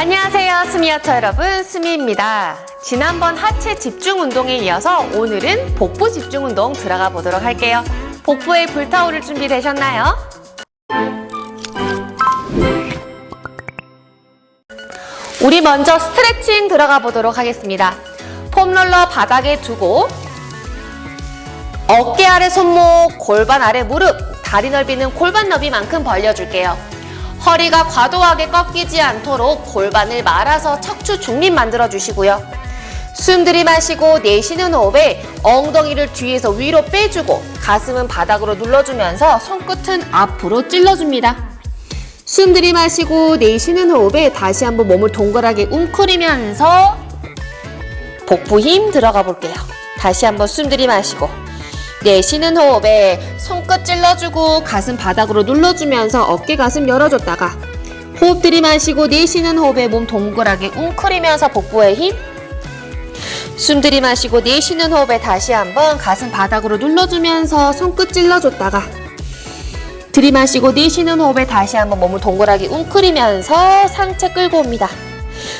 안녕하세요 스미어터 여러분 스미입니다 지난번 하체 집중 운동에 이어서 오늘은 복부 집중 운동 들어가 보도록 할게요 복부에 불타오를 준비 되셨나요? 우리 먼저 스트레칭 들어가 보도록 하겠습니다 폼롤러 바닥에 두고 어깨 아래 손목, 골반 아래 무릎, 다리 넓이는 골반 너비만큼 벌려줄게요. 허리가 과도하게 꺾이지 않도록 골반을 말아서 척추 중립 만들어 주시고요. 숨 들이마시고 내쉬는 호흡에 엉덩이를 뒤에서 위로 빼주고 가슴은 바닥으로 눌러주면서 손끝은 앞으로 찔러줍니다. 숨 들이마시고 내쉬는 호흡에 다시 한번 몸을 동그랗게 웅크리면서 복부 힘 들어가 볼게요. 다시 한번 숨 들이마시고 내쉬는 호흡에 손끝 찔러주고 가슴 바닥으로 눌러주면서 어깨 가슴 열어줬다가 호흡 들이마시고 내쉬는 호흡에 몸 동그랗게 웅크리면서 복부에 힘. 숨 들이마시고 내쉬는 호흡에 다시 한번 가슴 바닥으로 눌러주면서 손끝 찔러줬다가 들이마시고 내쉬는 호흡에 다시 한번 몸을 동그랗게 웅크리면서 상체 끌고 옵니다.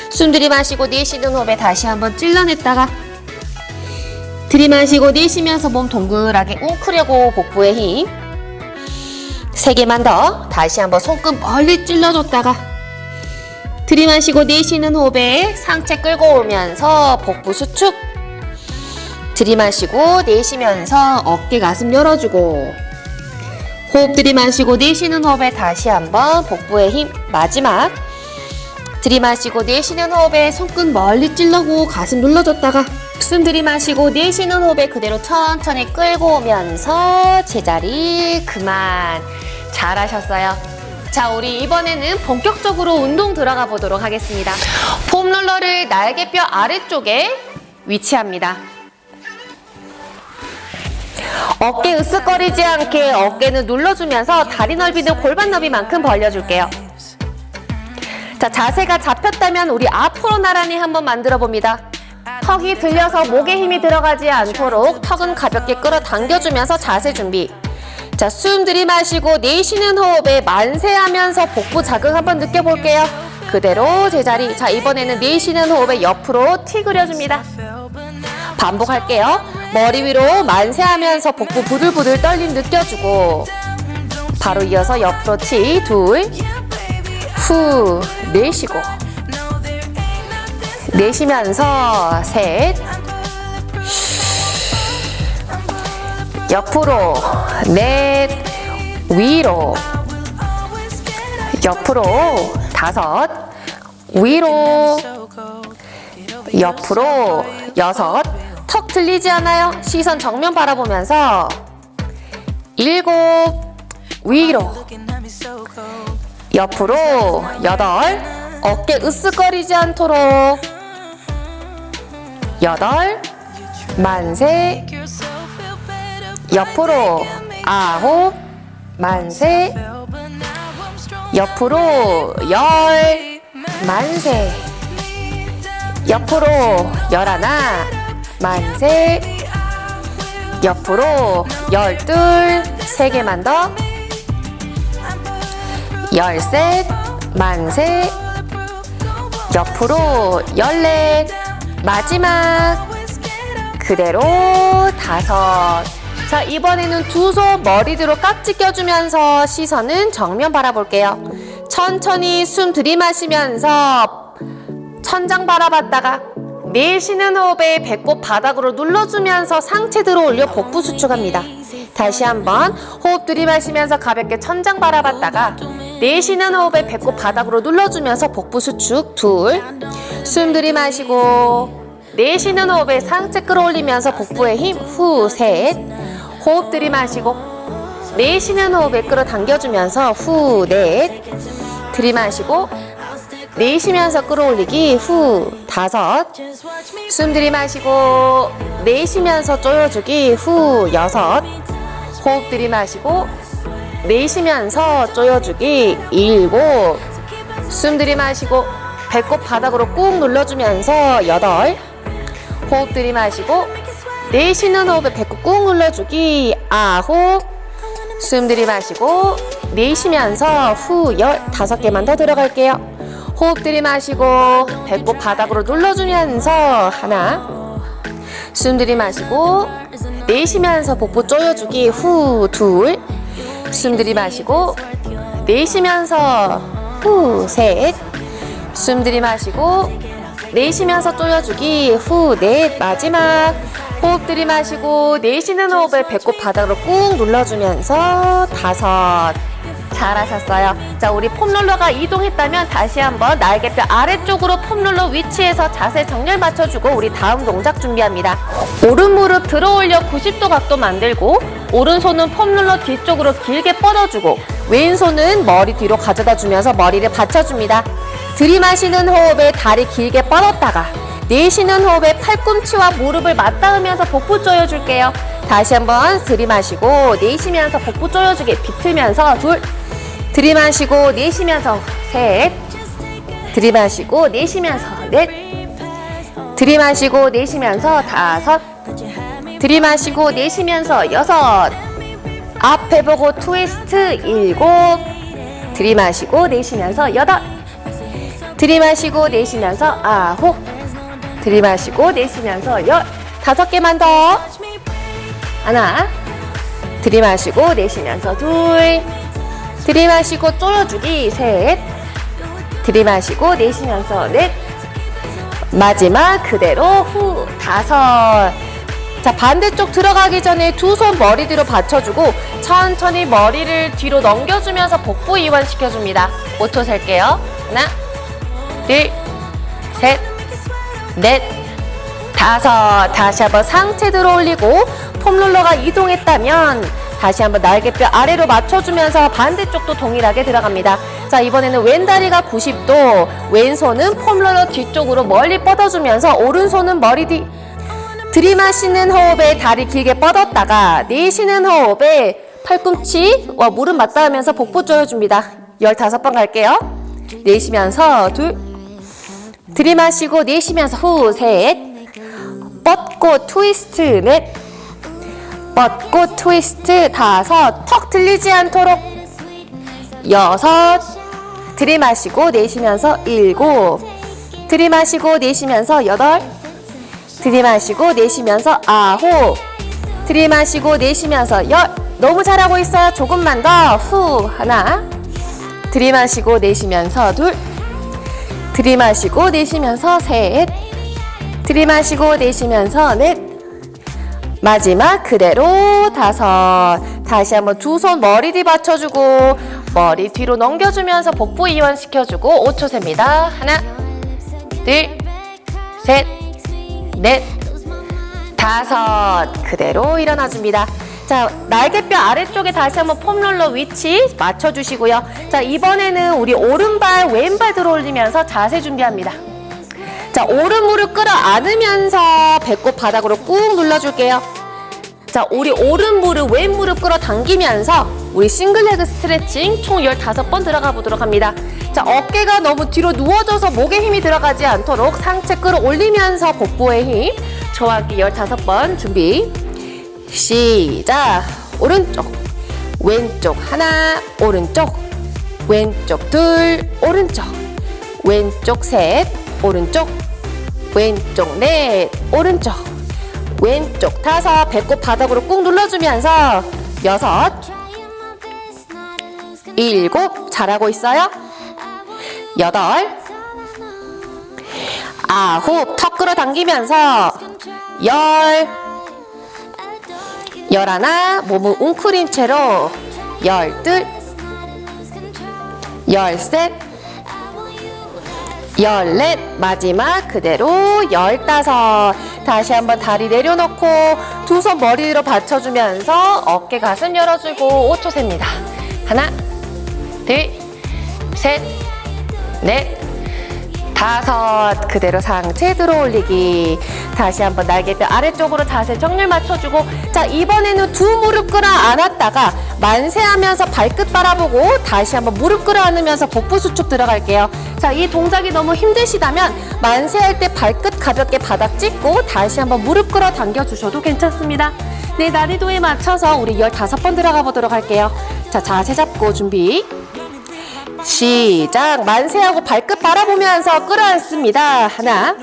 숨 들이마시고 내쉬는 호흡에 다시 한번 찔러냈다가 들이마시고 내쉬면서 몸 동그랗게 웅크려고 복부에 힘. 세 개만 더. 다시 한번 손끝 멀리 찔러줬다가 들이마시고 내쉬는 호흡에 상체 끌고 오면서 복부 수축. 들이마시고 내쉬면서 어깨 가슴 열어주고 호흡 들이마시고 내쉬는 호흡에 다시 한번 복부에 힘. 마지막. 들이마시고 내쉬는 호흡에 손끝 멀리 찔러고 가슴 눌러줬다가 숨 들이마시고 내쉬는 호흡에 그대로 천천히 끌고 오면서 제자리 그만. 잘하셨어요. 자 우리 이번에는 본격적으로 운동 들어가 보도록 하겠습니다. 폼롤러를 날개뼈 아래쪽에 위치합니다. 어깨 으쓱거리지 않게 어깨는 눌러주면서 다리 넓이는 골반 너비만큼 벌려줄게요 자 자세가 잡혔다면 우리 앞으로 나란히 한번 만들어 봅니다 턱이 들려서 목에 힘이 들어가지 않도록 턱은 가볍게 끌어당겨주면서 자세 준비. 자, 숨 들이마시고 내쉬는 호흡에 만세하면서 복부 자극 한번 느껴볼게요. 그대로 제자리. 자, 이번에는 내쉬는 호흡에 옆으로 티 그려줍니다. 반복할게요. 머리 위로 만세하면서 복부 부들부들 떨림 느껴주고 바로 이어서 옆으로 티 둘, 후, 내쉬고. 내쉬면서 셋. 옆으로 넷. 위로. 옆으로 다섯. 위로 옆으로 여섯. 턱 들리지 않아요? 시선 정면 바라보면서 일곱. 위로 옆으로 여덟. 어깨 으쓱거리지 않도록. 여덟. 만세. 옆으로 아홉. 만세. 옆으로 열. 만세. 옆으로 열하나. 만세. 옆으로 열둘. 세 개만 더 열셋 만세. 옆으로 열넷 마지막. 그대로 다섯. 자 이번에는 두 손 머리 뒤로 깍지 껴주면서 시선은 정면 바라볼게요. 천천히 숨 들이마시면서 천장 바라봤다가 내쉬는 호흡에 배꼽 바닥으로 눌러주면서 상체 들어 올려 복부 수축합니다. 다시 한번 호흡 들이마시면서 가볍게 천장 바라봤다가 내쉬는 호흡에 배꼽 바닥으로 눌러주면서 복부 수축 둘. 숨 들이마시고 내쉬는 호흡에 상체 끌어올리면서 복부에 힘 후 셋. 호흡 들이마시고 내쉬는 호흡에 끌어당겨주면서 후 넷. 들이마시고 내쉬면서 끌어올리기 후 다섯. 숨 들이마시고 내쉬면서 조여주기 후 여섯. 호흡 들이마시고 내쉬면서 조여주기 일곱. 숨 들이마시고 배꼽 바닥으로 꾹 눌러주면서 여덟. 호흡 들이마시고 내쉬는 호흡에 배꼽 꾹 눌러주기 아홉. 숨 들이마시고 내쉬면서 후열 다섯 개만 더 들어갈게요. 호흡 들이마시고 배꼽 바닥으로 눌러주면서 하나. 숨 들이마시고 내쉬면서 복부 조여주기 후둘 숨 들이마시고 내쉬면서 후 셋 숨 들이마시고 내쉬면서 조여주기 후 넷. 마지막. 호흡 들이마시고 내쉬는 호흡에 배꼽 바닥으로 꾹 눌러주면서 다섯 잘하셨어요. 자, 우리 폼롤러가 이동했다면 다시 한번 날개뼈 아래쪽으로 폼롤러 위치에서 자세 정렬 맞춰주고 우리 다음 동작 준비합니다. 오른 무릎 들어 올려 90도 각도 만들고 오른손은 폼롤러 뒤쪽으로 길게 뻗어주고 왼손은 머리 뒤로 가져다 주면서 머리를 받쳐줍니다. 들이마시는 호흡에 다리 길게 뻗었다가 내쉬는 호흡에 팔꿈치와 무릎을 맞닿으면서 복부 조여줄게요. 다시 한번 들이마시고 내쉬면서 복부 조여주게 비틀면서 둘 들이마시고 내쉬면서 셋. 들이마시고 내쉬면서 넷. 들이마시고 내쉬면서 다섯. 들이마시고 내쉬면서 여섯. 앞에 보고 트위스트 일곱. 들이마시고 내쉬면서 여덟. 들이마시고 내쉬면서 아홉. 들이마시고 내쉬면서 열. 다섯 개만 더. 하나. 들이마시고 내쉬면서 둘 들이마시고 쪼여주기. 셋. 들이마시고 내쉬면서 넷. 마지막 그대로 후 다섯. 자 반대쪽 들어가기 전에 두 손 머리 뒤로 받쳐주고 천천히 머리를 뒤로 넘겨주면서 복부 이완시켜줍니다. 5초 셀게요. 하나 둘셋넷. 다섯. 다시 한번 상체 들어 올리고 폼롤러가 이동했다면 다시 한번 날개뼈 아래로 맞춰주면서 반대쪽도 동일하게 들어갑니다. 자 이번에는 왼다리가 90도 왼손은 폼롤러 뒤쪽으로 멀리 뻗어주면서 오른손은 머리 뒤 들이마시는 호흡에 다리 길게 뻗었다가 내쉬는 호흡에 팔꿈치와 무릎 맞닿으면서 복부 조여줍니다. 15번 갈게요. 내쉬면서 둘 들이마시고 내쉬면서 후 셋 뻗고 트위스트 넷 뻗고 트위스트 다섯 턱 들리지 않도록 여섯. 들이마시고 내쉬면서 일곱. 들이마시고 내쉬면서 여덟. 들이마시고 내쉬면서 아홉. 들이마시고 내쉬면서 열. 너무 잘하고 있어요. 조금만 더. 후. 하나. 들이마시고 내쉬면서 둘. 들이마시고 내쉬면서 셋. 들이마시고 내쉬면서 넷 마지막 그대로 다섯. 다시 한번 두 손 머리 뒤 받쳐주고 머리 뒤로 넘겨주면서 복부 이완 시켜주고 5초 셉니다. 하나 둘셋넷 다섯. 그대로 일어나줍니다. 자 날개뼈 아래쪽에 다시 한번 폼롤러 위치 맞춰주시고요. 자 이번에는 우리 오른발 왼발 들어 올리면서 자세 준비합니다 자, 오른 무릎 끌어 안으면서 배꼽 바닥으로 꾹 눌러줄게요. 자, 우리 오른 무릎, 왼 무릎 끌어 당기면서 우리 싱글레그 스트레칭 총 15번 들어가 보도록 합니다. 자, 어깨가 너무 뒤로 누워져서 목에 힘이 들어가지 않도록 상체 끌어 올리면서 복부에 힘. 저와 함께 15번 준비. 시작. 오른쪽, 왼쪽 하나, 오른쪽, 왼쪽 둘, 오른쪽, 왼쪽 셋, 오른쪽 왼쪽 넷 오른쪽. 왼쪽 다섯 배꼽 바닥으로 꾹 눌러주면서 여섯 일곱 잘하고 있어요? 여덟 아홉 턱 끌어당기면서 열 열하나 몸을 웅크린 채로 열둘 열셋 열넷 마지막 그대로 열다섯. 다시 한번 다리 내려놓고 두 손 머리 위로 받쳐주면서 어깨 가슴 열어주고 5초 셉니다. 하나 둘셋넷 다섯. 그대로 상체 들어 올리기. 다시 한번 날개뼈 아래쪽으로 자세 정렬 맞춰주고 자 이번에는 두 무릎 끌어 안았다가 만세하면서 발끝 바라보고 다시 한번 무릎 끌어 안으면서 복부 수축 들어갈게요 자 이 동작이 너무 힘드시다면 만세할 때 발끝 가볍게 바닥 찍고 다시 한번 무릎 끌어 당겨 주셔도 괜찮습니다. 네 난이도에 맞춰서 우리 15번 들어가 보도록 할게요. 자 자세 잡고 준비. 시작! 만세하고 발끝 바라보면서 끌어안습니다. 하나.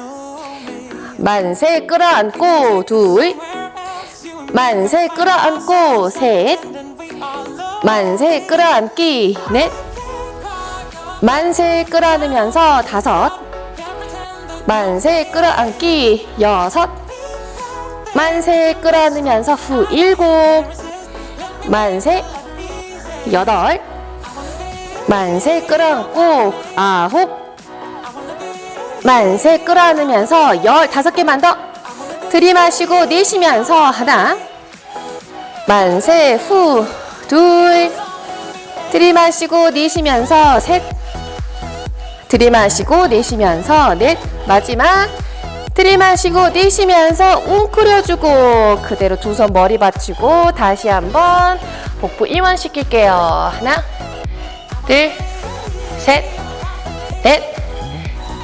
만세 끌어안고 둘. 만세 끌어안고 셋. 만세 끌어안기. 넷 만세 끌어안으면서 다섯. 만세 끌어안기 여섯. 만세 끌어안으면서 후 일곱. 만세 여덟. 만세 끌어안고 아홉. 만세 끌어안으면서 열 다섯 개만 더 들이마시고 내쉬면서 하나. 만세 후 둘. 들이마시고 내쉬면서 셋 들이마시고 내쉬면서 넷 마지막 들이마시고 내쉬면서 웅크려주고 그대로 두 손 머리 받치고 다시 한번 복부 이완시킬게요. 하나 둘셋넷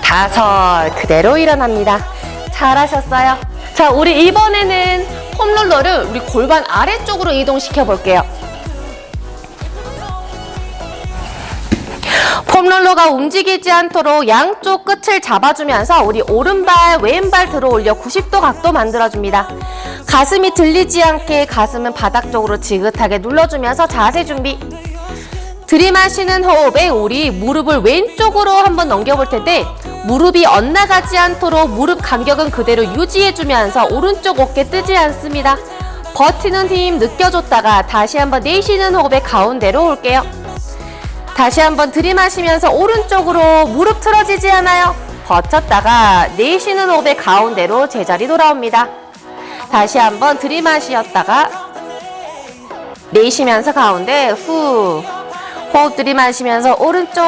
다섯. 그대로 일어납니다. 잘하셨어요. 자 우리 이번에는 폼롤러를 우리 골반 아래쪽으로 이동시켜 볼게요 폼롤러가 움직이지 않도록 양쪽 끝을 잡아주면서 우리 오른발, 왼발 들어 올려 90도 각도 만들어줍니다. 가슴이 들리지 않게 가슴은 바닥 쪽으로 지긋하게 눌러주면서 자세 준비. 들이마시는 호흡에 우리 무릎을 왼쪽으로 한번 넘겨볼 텐데 무릎이 엇나가지 않도록 무릎 간격은 그대로 유지해주면서 오른쪽 어깨 뜨지 않습니다. 버티는 힘 느껴줬다가 다시 한번 내쉬는 호흡에 가운데로 올게요. 다시 한번 들이마시면서 오른쪽으로 무릎 틀어지지 않아요. 버텼다가 내쉬는 호흡의 가운데로 제자리 돌아옵니다. 다시 한번 들이마시었다가 내쉬면서 가운데 후 호흡 들이마시면서 오른쪽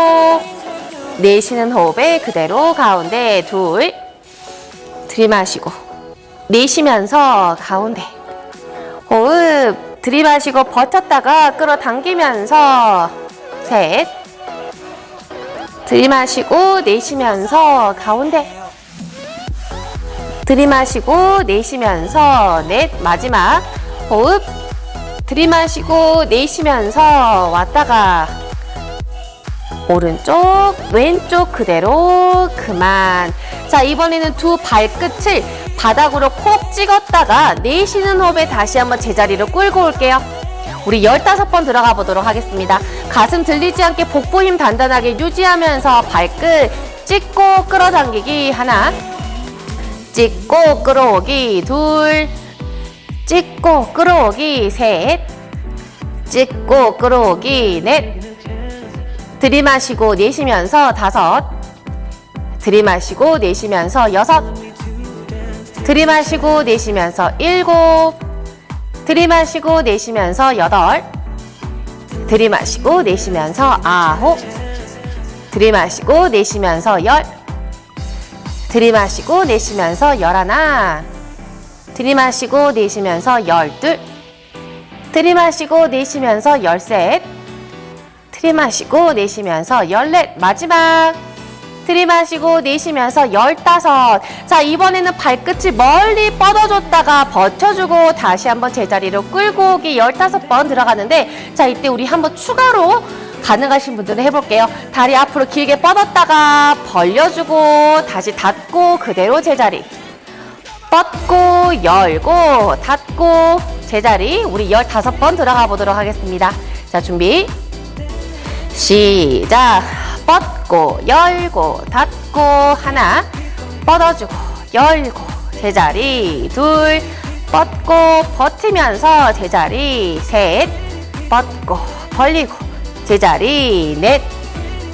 내쉬는 호흡에 그대로 가운데 둘 들이마시고 내쉬면서 가운데 호흡 들이마시고 버텼다가 끌어당기면서 셋. 들이마시고 내쉬면서 가운데. 들이마시고 내쉬면서 넷. 마지막 호흡. 들이마시고 내쉬면서 왔다가 오른쪽 왼쪽 그대로 그만. 자 이번에는 두 발끝을 바닥으로 콕 찍었다가 내쉬는 호흡에 다시 한번 제자리로 끌고 올게요 우리 15번 들어가 보도록 하겠습니다. 가슴 들리지 않게 복부 힘 단단하게 유지하면서 발끝 찍고 끌어당기기 하나. 찍고 끌어오기 둘. 찍고 끌어오기 셋. 찍고 끌어오기 넷. 들이마시고 내쉬면서 다섯. 들이마시고 내쉬면서 여섯. 들이마시고 내쉬면서 일곱 들이마시고 내쉬면서 여덟. 들이마시고 내쉬면서 아홉. 들이마시고 내쉬면서 열. 들이마시고 내쉬면서 열하나. 들이마시고 내쉬면서 열둘. 들이마시고 내쉬면서 열셋. 들이마시고 내쉬면서 열넷. 마지막 들이마시고 내쉬면서 열다섯. 자 이번에는 발끝을 멀리 뻗어줬다가 버텨주고 다시 한번 제자리로 끌고 오기 열다섯 번 들어가는데 자 이때 우리 한번 추가로 가능하신 분들은 해볼게요. 다리 앞으로 길게 뻗었다가 벌려주고 다시 닫고 그대로 제자리. 뻗고 열고 닫고 제자리. 우리 열다섯 번 들어가 보도록 하겠습니다. 자 준비. 시작 뻗고 열고 닫고 하나 뻗어주고 열고 제자리 둘 뻗고 버티면서 제자리 셋 뻗고 벌리고 제자리 넷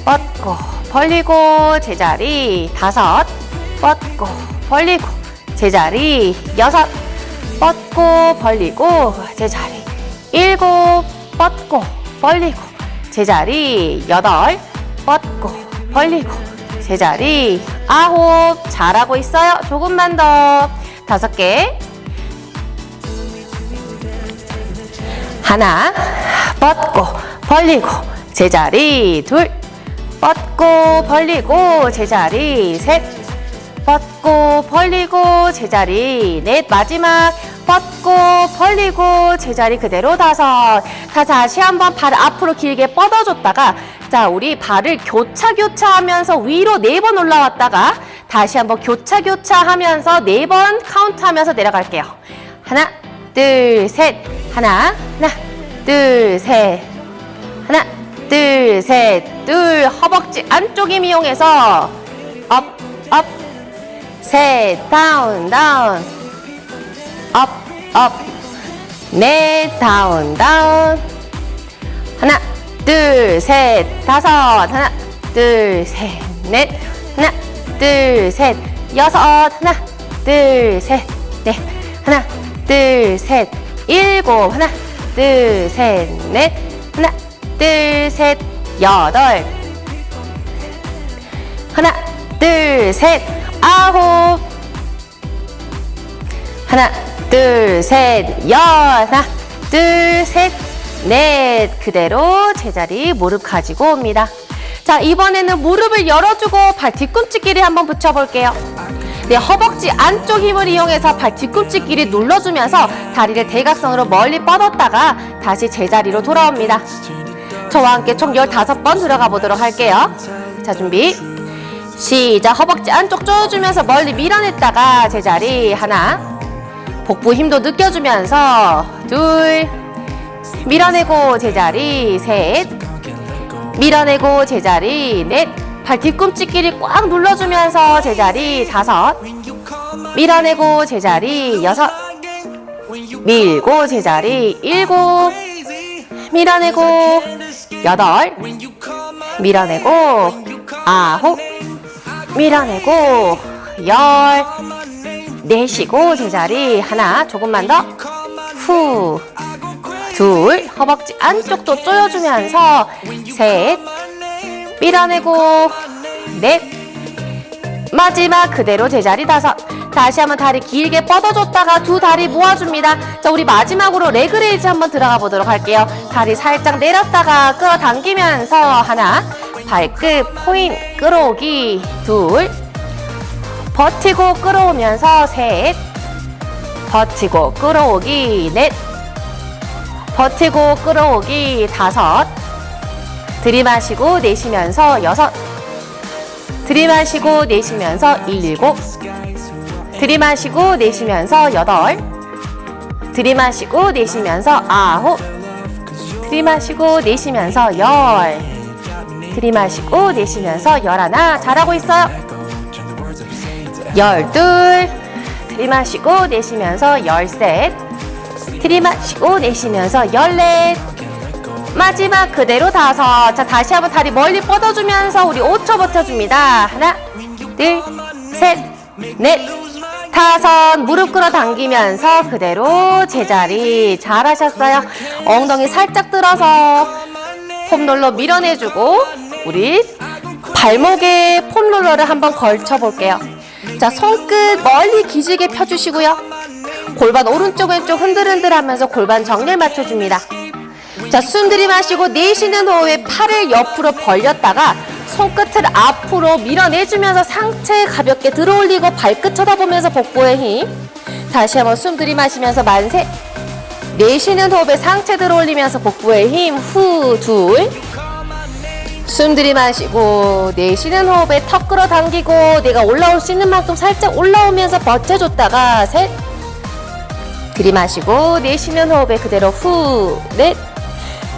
뻗고 벌리고 제자리 다섯 뻗고 벌리고 제자리 여섯 뻗고 벌리고 제자리 일곱 뻗고 벌리고 제자리 여덟 뻗고 벌리고. 제자리 아홉. 잘하고 있어요. 조금만 더. 다섯 개. 하나. 뻗고 벌리고. 제자리 둘. 뻗고 벌리고. 제자리 셋. 뻗고 벌리고. 제자리 넷. 마지막 뻗고 벌리고 제자리 그대로 다섯. 자, 다시 한번 발 앞으로 길게 뻗어줬다가 자, 우리 발을 교차 교차 하면서 위로 네 번 올라왔다가 다시 한번 교차 교차 하면서 네 번 카운트 하면서 내려갈게요. 하나, 둘, 셋. 하나, 하나, 둘, 셋. 하나, 둘, 셋, 둘. 허벅지 안쪽 힘 이용해서 업, 업. 셋, 다운, 다운. 업, 업. 넷, 다운, 다운. 하나, 둘, 셋, 다섯. 하나, 둘, 셋, 넷. 하나, 둘, 셋, 여섯. 하나, 둘, 셋, 넷. 하나, 둘, 셋, 일곱. 하나, 둘, 셋, 넷. 하나, 둘, 셋, 여덟. 하나, 둘, 셋, 아홉. 하나, 둘, 셋, 열. 하나, 둘, 셋, 넷. 그대로 제자리 무릎 가지고 옵니다. 자, 이번에는 무릎을 열어주고 발 뒤꿈치끼리 한번 붙여볼게요. 네, 허벅지 안쪽 힘을 이용해서 발 뒤꿈치끼리 눌러주면서 다리를 대각선으로 멀리 뻗었다가 다시 제자리로 돌아옵니다. 저와 함께 총 15번 들어가 보도록 할게요. 자, 준비. 시작. 허벅지 안쪽 조여주면서 멀리 밀어냈다가 제자리 하나. 복부 힘도 느껴주면서 둘. 밀어내고 제자리 셋. 밀어내고 제자리 넷. 발 뒤꿈치끼리 꽉 눌러주면서 제자리 다섯. 밀어내고 제자리 여섯. 밀고 제자리 일곱. 밀어내고 여덟. 밀어내고 아홉. 밀어내고 열. 내쉬고 제자리 하나 조금만 더. 후. 둘. 허벅지 안쪽도 조여주면서 셋. 밀어내고 넷. 마지막 그대로 제자리 다섯. 다시 한번 다리 길게 뻗어줬다가 두 다리 모아줍니다. 자, 우리 마지막으로 레그레이즈 한번 들어가 보도록 할게요. 다리 살짝 내렸다가 끌어당기면서 하나, 발끝 포인 끌어오기 둘, 버티고 끌어오면서 셋, 버티고 끌어오기 넷, 버티고 끌어오기 다섯, 들이마시고 내쉬면서 여섯, 들이마시고 내쉬면서 일곱, 들이마시고 내쉬면서 여덟, 들이마시고 내쉬면서 아홉, 들이마시고 내쉬면서 열, 들이마시고 내쉬면서 열하나 잘하고 있어요. 열둘, 들이마시고 내쉬면서 열셋, 들이마시고 내쉬면서 열넷, 마지막 그대로 다섯. 자, 다시 한번 다리 멀리 뻗어주면서 우리 5초 버텨줍니다. 하나, 둘, 셋, 넷, 다섯. 무릎 끌어 당기면서 그대로 제자리. 잘하셨어요. 엉덩이 살짝 들어서 폼롤러 밀어내주고, 우리 발목에 폼롤러를 한번 걸쳐볼게요. 자, 손끝 멀리 기지개 펴주시고요. 골반 오른쪽 왼쪽 흔들흔들 하면서 골반 정렬 맞춰줍니다. 자, 숨 들이마시고 내쉬는 호흡에 팔을 옆으로 벌렸다가 손끝을 앞으로 밀어내주면서 상체 가볍게 들어올리고 발끝 쳐다보면서 복부의 힘. 다시 한번 숨 들이마시면서 만세. 내쉬는 호흡에 상체 들어올리면서 복부의 힘. 후, 둘. 숨 들이마시고 내쉬는 호흡에 턱 끌어당기고 내가 올라올 수 있는 만큼 살짝 올라오면서 버텨줬다가 셋. 들이마시고 내쉬는 호흡에 그대로 후, 넷.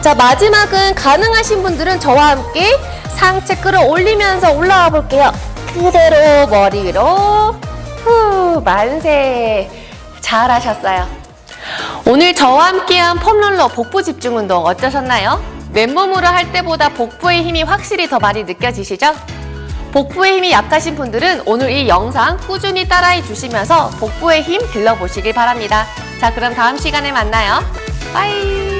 자, 마지막은 가능하신 분들은 저와 함께 상체 끌어올리면서 올라와 볼게요. 그대로 머리 위로 후 만세 잘하셨어요. 오늘 저와 함께한 폼롤러 복부 집중 운동 어떠셨나요? 맨몸으로 할 때보다 복부의 힘이 확실히 더 많이 느껴지시죠? 복부의 힘이 약하신 분들은 오늘 이 영상 꾸준히 따라해 주시면서 복부의 힘 길러보시길 바랍니다. 자, 그럼 다음 시간에 만나요. 빠이!